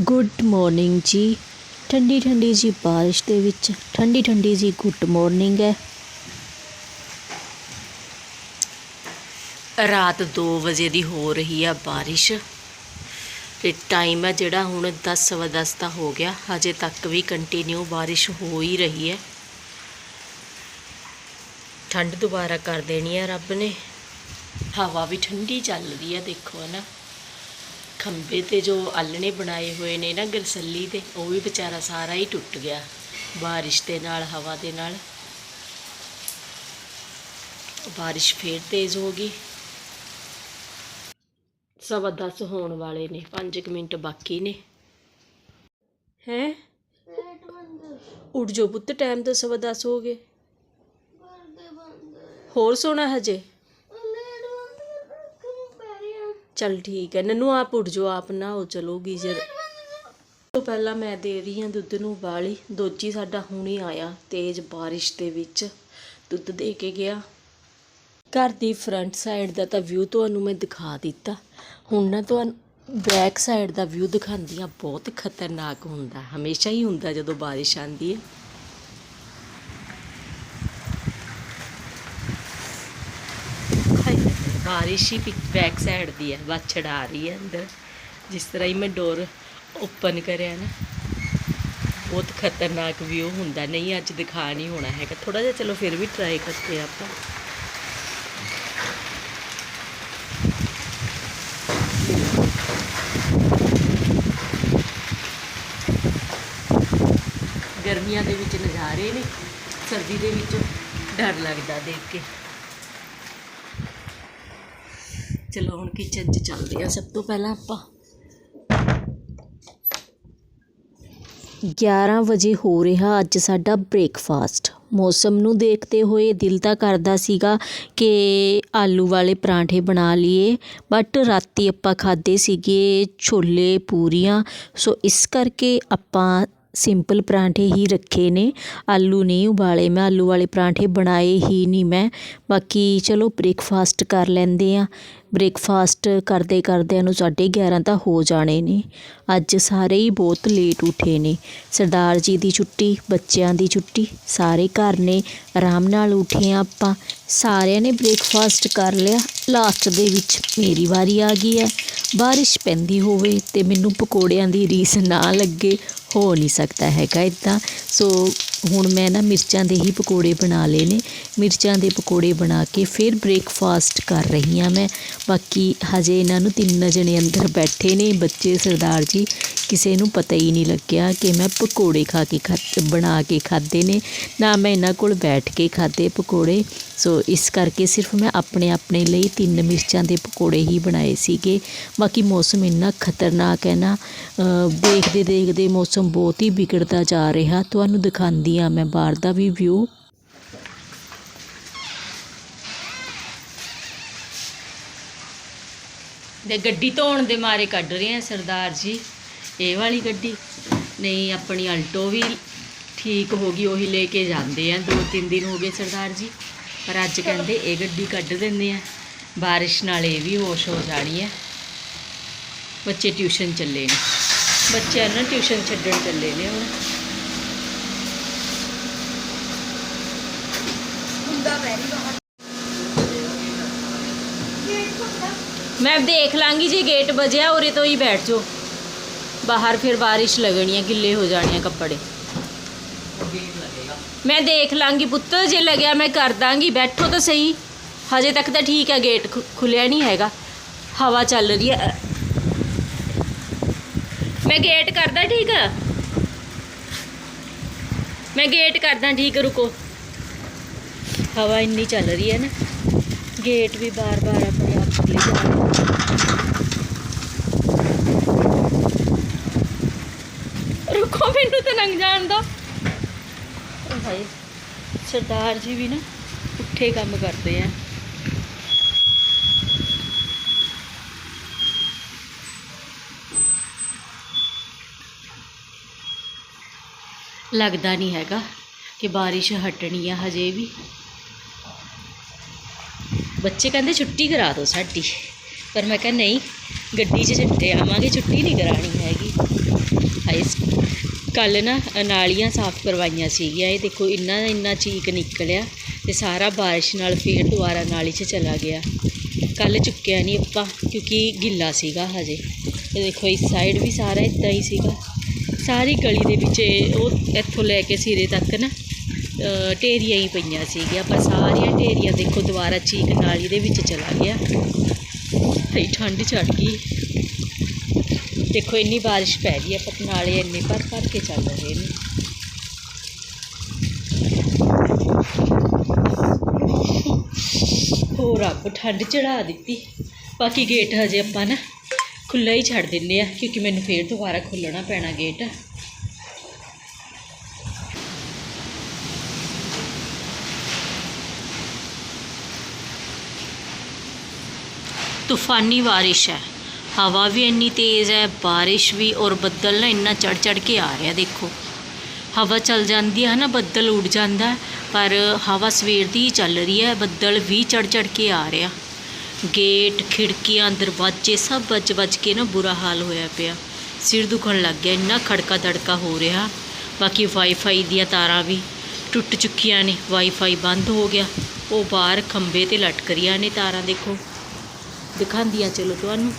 Good morning ਜੀ। ਠੰਡੀ ਠੰਡੀ ਜੀ ਬਾਰਿਸ਼ ਦੇ ਵਿੱਚ ਠੰਡੀ ਠੰਡੀ ਜੀ ਗੁੱਡ ਮਾਰਨਿੰਗ ਹੈ। ਰਾਤ 2 ਵਜੇ ਦੀ ਹੋ ਰਹੀ ਆ ਬਾਰਿਸ਼। ਤੇ ਟਾਈਮ ਹੈ ਜਿਹੜਾ ਹੁਣ 10 ਸਵਾ 10 ਦਾ ਹੋ ਗਿਆ। ਹਜੇ ਤੱਕ ਵੀ ਕੰਟੀਨਿਊ ਬਾਰਿਸ਼ ਹੋ ਹੀ ਰਹੀ ਹੈ। ਠੰਡ ਦੁਬਾਰਾ ਕਰ ਦੇਣੀ ਹੈ ਰੱਬ ਨੇ। ਹਵਾ ਵੀ ਠੰਡੀ ਚੱਲਦੀ ਰਹੀ ਹੈ ਦੇਖੋ ਨਾ ਖੰਭੇ ਤੇ ਜੋ ਆਲਣੇ ਬਣਾਏ ਹੋਏ ਨੇ ਨਾ ਗਰਸੱਲੀ ਦੇ, ਉਹ ਵੀ ਵਿਚਾਰਾ ਸਾਰਾ ਹੀ ਟੁੱਟ ਗਿਆ, ਬਾਰਿਸ਼ ਦੇ ਨਾਲ, ਹਵਾ ਦੇ ਨਾਲ। ਬਾਰਿਸ਼ ਫੇਰ ਤੇਜ਼ ਹੋ ਗਈ। ਸਵਾ 10 ਹੋਣ ਵਾਲੇ ਨੇ 5 ਮਿੰਟ ਬਾਕੀ ਨੇ। ਹੈ? ਉੱਠ ਜੋ ਪੁੱਤ ਟਾਈਮ ਤਾਂ ਸਵਾ 10 ਹੋ ਗਏ। ਹੋਰ ਸੋਣਾ ਹਜੇ? ਚਲ ਠੀਕ ਹੈ। ਨਨੂ ਆਪ ਉੱਠ ਜਾਓ, ਆਪ ਨਾ ਹੋ ਚਲੋ ਗੀਜ਼ਰ। ਤੋਂ ਪਹਿਲਾਂ ਮੈਂ ਦੇ ਰਹੀ ਹਾਂ ਦੁੱਧ ਨੂੰ ਉਬਾਲੀ। ਦੋਜੀ ਸਾਡਾ ਹੁਣੇ ਆਇਆ ਤੇਜ਼ ਬਾਰਿਸ਼ ਦੇ ਵਿੱਚ। ਦੁੱਧ ਦੇ ਕੇ ਗਿਆ। ਘਰ ਦੀ ਫਰੰਟ ਸਾਈਡ ਦਾ ਤਾਂ ਵਿਊ ਤੁਹਾਨੂੰ ਮੈਂ ਦਿਖਾ ਦਿੱਤਾ। ਹੁਣ ਨਾ ਤੁਹਾਨੂੰ ਬੈਕ ਸਾਈਡ ਦਾ ਵਿਊ ਦਿਖਾਉਂਦੀ ਆ ਬਹੁਤ ਖਤਰਨਾਕ ਹੁੰਦਾ। ਹਮੇਸ਼ਾ ਹੀ ਹੁੰਦਾ ਜਦੋਂ ਬਾਰਿਸ਼ ਆਉਂਦੀ ਹੈ ਹਾਏ, ਬਾਰਿਸ਼ ਹੀ ਬੈਕ ਸਾਈਡ ਦੀ ਹੈ ਵਾਛੜ ਆ ਰਹੀ ਹੈ ਅੰਦਰ। ਜਿਸ ਤਰ੍ਹਾਂ ਹੀ ਮੈਂ ਡੋਰ ਓਪਨ ਕਰਿਆ ਨਾ, ਬਹੁਤ ਖਤਰਨਾਕ ਵਿਊ ਹੁੰਦਾ। ਨਹੀਂ, ਅੱਜ ਦਿਖਾ ਨਹੀਂ ਹੋਣਾ ਹੈਗਾ। ਥੋੜਾ ਜਿਹਾ ਚਲੋ ਫਿਰ ਵੀ ਟਰਾਈ ਕਰਦੇ ਹਾਂ ਆਪਾਂ। ਗਰਮੀਆਂ ਦੇ ਵਿੱਚ ਨਜ਼ਾਰੇ ਨੇ, ਸਰਦੀ ਦੇ ਵਿੱਚ ਡਰ ਲੱਗਦਾ ਦੇਖ ਕੇ। ਚਲੋ ਹੁਣ ਕਿਚਨ 'ਚ ਚੱਲਦੇ ਆ ਸਭ ਤੋਂ ਪਹਿਲਾਂ ਆਪਾਂ 11 ਵਜੇ ਹੋ ਰਿਹਾ ਅੱਜ ਸਾਡਾ ਬ੍ਰੇਕਫਾਸਟ ਮੌਸਮ ਨੂੰ ਦੇਖਦੇ ਹੋਏ ਦਿਲ ਤਾਂ ਕਰਦਾ ਸੀਗਾ ਕਿ ਆਲੂ ਵਾਲੇ ਪਰਾਂਠੇ ਬਣਾ ਲਈਏ ਬਟ ਰਾਤੀ ਆਪਾਂ ਖਾਦੇ ਸੀਗੇ ਛੋਲੇ ਪੂਰੀਆਂ। ਸੋ ਇਸ ਕਰਕੇ ਆਪਾਂ ਸਿੰਪਲ ਪਰਾਂਠੇ ਹੀ ਰੱਖੇ ਨੇ। ਆਲੂ ਨਹੀਂ ਉਬਾਲੇ, ਮੈਂ ਆਲੂ ਵਾਲੇ ਪਰਾਂਠੇ ਬਣਾਏ ਹੀ ਨਹੀਂ ਮੈਂ। ਬਾਕੀ ਚਲੋ ਬ੍ਰੇਕਫਾਸਟ ਕਰ ਲੈਂਦੇ ਹਾਂ। ਬ੍ਰੇਕਫਾਸਟ ਕਰਦੇ ਕਰਦਿਆਂ ਨੂੰ 11:30 ਤਾਂ ਹੋ ਜਾਣੇ ਨੇ। ਅੱਜ ਸਾਰੇ ਹੀ ਬਹੁਤ ਲੇਟ ਉੱਠੇ ਨੇ। ਸਰਦਾਰ ਜੀ ਦੀ ਛੁੱਟੀ, ਬੱਚਿਆਂ ਦੀ ਛੁੱਟੀ, ਸਾਰੇ ਘਰ ਨੇ। ਆਰਾਮ ਨਾਲ ਉੱਠੇ ਹਾਂ ਆਪਾਂ। ਸਾਰਿਆਂ ਨੇ ਬ੍ਰੇਕਫਾਸਟ ਕਰ ਲਿਆ। ਲਾਸਟ ਦੇ ਵਿੱਚ ਮੇਰੀ ਵਾਰੀ ਆ ਗਈ ਹੈ। ਬਾਰਿਸ਼ ਪੈਂਦੀ ਹੋਵੇ ਤੇ ਮੈਨੂੰ ਪਕੌੜਿਆਂ ਦੀ ਰੀਸ ਨਾ ਲੱਗੇ। ਹੋ ਨਹੀਂ ਸਕਦਾ ਹੈਗਾ ਇਦਾਂ। ਸੋ ਹੁਣ ਮੈਂ ਨਾ ਮਿਰਚਾਂ ਦੇ ਹੀ ਪਕੌੜੇ ਬਣਾ ਲਏ ਨੇ। ਮਿਰਚਾਂ ਦੇ ਪਕੌੜੇ ਬਣਾ ਕੇ ਫਿਰ ਬ੍ਰੇਕਫਾਸਟ ਕਰ ਰਹੀ ਹਾਂ ਮੈਂ। ਬਾਕੀ ਹਜੇ ਇਹਨਾਂ ਨੂੰ ਤਿੰਨ ਜਣੇ ਅੰਦਰ ਬੈਠੇ ਨੇ। ਬੱਚੇ ਸਰਦਾਰ ਜੀ, ਕਿਸੇ ਨੂੰ ਪਤਾ ਹੀ ਨਹੀਂ ਲੱਗਿਆ ਕਿ ਮੈਂ ਪਕੌੜੇ ਖਾ ਕੇ ਖਾ, ਬਣਾ ਕੇ ਖਾਦੇ ਨੇ। ਨਾ ਮੈਂ ਇਹਨਾਂ ਕੋਲ ਬੈਠ ਕੇ ਖਾਦੇ ਪਕੌੜੇ। ਸੋ ਇਸ ਕਰਕੇ ਸਿਰਫ ਮੈਂ ਆਪਣੇ ਆਪਣੇ ਲਈ ਤਿੰਨ ਮਿਰਚਾਂ ਦੇ ਪਕੌੜੇ ਹੀ ਬਣਾਏ ਸੀਗੇ। ਬਾਕੀ ਮੌਸਮ ਇੰਨਾ ਖਤਰਨਾਕ ਹੈ ਨਾ ਦੇਖਦੇ ਦੇਖਦੇ ਮੌਸਮ ਬਹੁਤ ਹੀ ਵਿਗੜਦਾ ਜਾ ਰਿਹਾ। ਤੁਹਾਨੂੰ ਦਿਖਾਉਂਦੀ ਆ, ਮੈਂ ਬਾਹਰ ਦਾ ਵੀ ਵਿਊ ਦੇ ਗੱਡੀ ਧੋਣ ਦੇ ਮਾਰੇ ਕੱਢ ਰਹੇ ਆ ਸਰਦਾਰ ਜੀ। ਇਹ ਵਾਲੀ ਗੱਡੀ। ਨਹੀਂ, ਆਪਣੀ ਅਲਟੋ ਵੀ ਠੀਕ ਹੋ ਗਈ, ਉਹੀ ਲੈ ਕੇ ਜਾਂਦੇ ਆ। ਦੋ ਤਿੰਨ ਦਿਨ ਹੋ ਗਏ ਸਰਦਾਰ ਜੀ। ਪਰ ਅੱਜ ਕਹਿੰਦੇ ਇਹ ਗੱਡੀ ਕੱਢ ਦਿੰਦੇ ਆ। ਬਾਰਿਸ਼ ਨਾਲ ਇਹ ਵੀ ਹੋਸ਼ ਹੋ ਜਾਣੀ ਹੈ ਬੱਚੇ ਟਿਊਸ਼ਨ ਚੱਲੇ ਨੇ। ਬੱਚਿਆਂ ਨੂੰ ਟਿਊਸ਼ਨ ਛੱਡਣ ਚੱਲੇ ਨੇ ਹੁਣ। ਮੈਂ ਦੇਖ ਲਾਂਗੀ ਜੇ ਗੇਟ ਵਜਿਆ, ਉਰੇ ਤੋਂ ਹੀ ਬੈਠ ਜਾਓ। ਬਾਹਰ ਫਿਰ ਬਾਰਿਸ਼ ਲੱਗਣੀ ਹੈ ਗਿੱਲੇ ਹੋ ਜਾਣੇ ਆ ਕੱਪੜੇ। ਮੈਂ ਦੇਖ ਲਾਂਗੀ ਪੁੱਤ, ਜੇ ਲੱਗਿਆ ਮੈਂ ਕਰ ਦਾਂਗੀ। ਬੈਠੋ ਤਾਂ ਸਹੀ। ਹਜੇ ਤੱਕ ਤਾਂ ਠੀਕ ਹੈ, ਗੇਟ ਖੁੱਲਿਆ ਨਹੀਂ ਹੈਗਾ। ਹਵਾ ਚੱਲ ਰਹੀ ਹੈ। ਮੈਂ ਗੇਟ ਕਰਦਾ ਠੀਕ? ਆ ਮੈਂ ਗੇਟ ਕਰਦਾ ਠੀਕ, ਰੁਕੋ। ਹਵਾ ਇੰਨੀ ਚੱਲ ਰਹੀ ਹੈ ਨਾ। ਗੇਟ ਵੀ ਬਾਰ-ਬਾਰ ਆਪਣੇ ਰੁਕੋ ਮੈਨੂੰ ਤਾਂ ਲੰਘ ਜਾਣ ਦੋ। ਭਾਈ, ਸਰਦਾਰ ਜੀ ਵੀ ਨਾ ਉੱਠੇ ਕੰਮ ਕਰਦੇ ਆ। ਲੱਗਦਾ ਨਹੀਂ ਹੈਗਾ ਕਿ ਬਾਰਿਸ਼ ਹਟਣੀ ਆ ਹਜੇ ਵੀ। ਬੱਚੇ ਕਹਿੰਦੇ ਛੁੱਟੀ ਕਰਾ ਦਿਓ ਸਾਡੀ। ਪਰ ਮੈਂ ਕਿਹਾ ਨਹੀਂ, ਗੱਡੀ 'ਚ ਛੱਡੇ ਆਵਾਂਗੇ, ਛੁੱਟੀ ਨਹੀਂ ਕਰਾਣੀ ਹੈਗੀ। ਕੱਲ ਨਾ ਨਾਲੀਆਂ ਸਾਫ਼ ਕਰਵਾਈਆਂ ਸੀਗੀਆਂ, ਇਹ ਦੇਖੋ ਇੰਨਾ ਇੰਨਾ ਚੀਕ ਨਿਕਲਿਆ ਤੇ ਸਾਰਾ ਬਾਰਿਸ਼ ਨਾਲ ਫੇਰ ਦੁਬਾਰਾ ਨਾਲੀ 'ਚ ਚਲਾ ਗਿਆ। ਕੱਲ ਚੁੱਕਿਆ ਨਹੀਂ ਆਪਾਂ, ਕਿਉਂਕਿ ਗਿੱਲਾ ਸੀਗਾ ਹਜੇ। ਇਹ ਦੇਖੋ, ਇਸ ਸਾਈਡ ਵੀ ਸਾਰਾ ਇਦਾਂ ਹੀ ਸੀਗਾ। ਸਾਰੀ ਗਲੀ ਦੇ ਵਿੱਚ ਉਹ ਇੱਥੋਂ ਲੈ ਕੇ ਸਿਰੇ ਤੱਕ ਨਾ ਢੇਰੀਆਂ ਹੀ ਪਈਆਂ ਸੀਗੀਆਂ। ਪਰ ਸਾਰੀਆਂ ਢੇਰੀਆਂ ਦੇਖੋ ਦੁਬਾਰਾ ਚੀਕ ਨਾਲੀ ਦੇ ਵਿੱਚ ਚਲਾ ਗਿਆ। ਸਹੀ ਠੰਡ ਚੜ ਗਈ। ਦੇਖੋ, ਇੰਨੀ ਬਾਰਿਸ਼ ਪੈ ਰਹੀ ਹੈ। ਪਰ ਨਾਲੇ ਇੰਨੇ ਭਰ ਭਰ ਕੇ ਚੱਲ ਰਹੇ ਨੇ। ਹੋ ਰੱਬ, ਠੰਡ ਚੜਾ ਦਿੱਤੀ। ਬਾਕੀ ਗੇਟ ਹਜੇ ਆਪਾਂ ਨਾ ਖੁੱਲ੍ਹਾ ਹੀ ਛੱਡ ਦਿੰਦੇ ਆ, ਕਿਉਂਕਿ ਮੈਨੂੰ ਫੇਰ ਦੁਬਾਰਾ ਖੋਲ੍ਹਣਾ ਪੈਣਾ ਗੇਟ। ਤੂਫਾਨੀ ਬਾਰਿਸ਼ ਹੈ। ਹਵਾ ਵੀ ਇੰਨੀ ਤੇਜ਼ ਹੈ, ਬਾਰਿਸ਼ ਵੀ ਔਰ ਬੱਦਲ ਨਾ ਇੰਨਾ ਚੜ ਚੜ ਕੇ ਆ ਰਿਹਾ, ਦੇਖੋ। ਹਵਾ ਚੱਲ ਜਾਂਦੀ ਹੈ ਨਾ, ਬੱਦਲ ਉੱਡ ਜਾਂਦਾ ਪਰ ਹਵਾ ਸਵੇਰ ਦੀ ਹੀ ਚੱਲ ਰਹੀ ਹੈ, ਬੱਦਲ ਵੀ ਚੜ ਚੜ ਕੇ ਆ ਰਿਹਾ। ਗੇਟ, ਖਿੜਕੀਆਂ, ਦਰਵਾਜ਼ੇ ਸਭ ਵੱਜ ਵੱਜ ਕੇ ਨਾ ਬੁਰਾ ਹਾਲ ਹੋਇਆ ਪਿਆ। ਸਿਰ ਦੁਖਣ ਲੱਗ ਗਿਆ, ਇੰਨਾ ਖੜਕਾ ਦੜਕਾ ਹੋ ਰਿਹਾ। ਬਾਕੀ ਵਾਈਫਾਈ ਦੀਆਂ ਤਾਰਾਂ ਵੀ ਟੁੱਟ ਚੁੱਕੀਆਂ ਨੇ, ਵਾਈਫਾਈ ਬੰਦ ਹੋ ਗਿਆ। ਉਹ ਬਾਹਰ ਖੰਬੇ ਤੇ ਲਟਕ ਰਹੀਆਂ ਨੇ ਤਾਰਾਂ, ਦੇਖੋ। ਦਿਖਾਉਂਦੀਆਂ ਚਲੋ ਤੁਹਾਨੂੰ।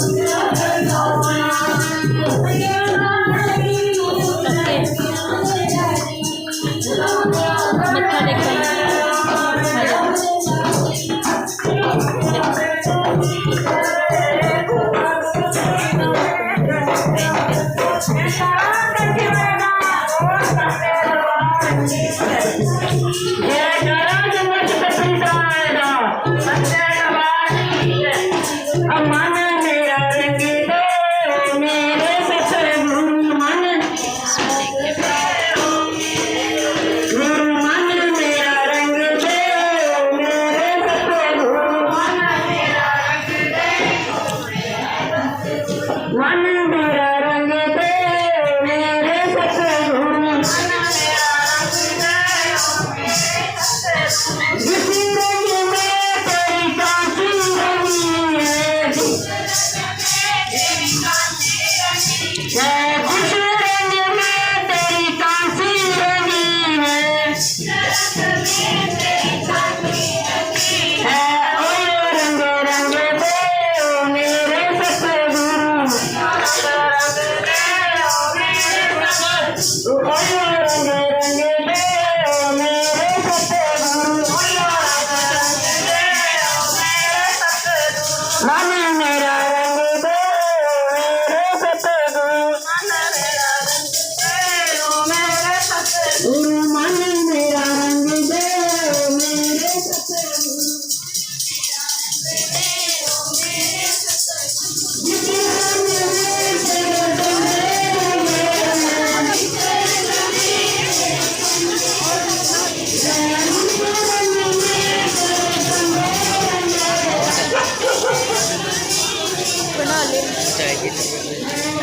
Santo. Yes.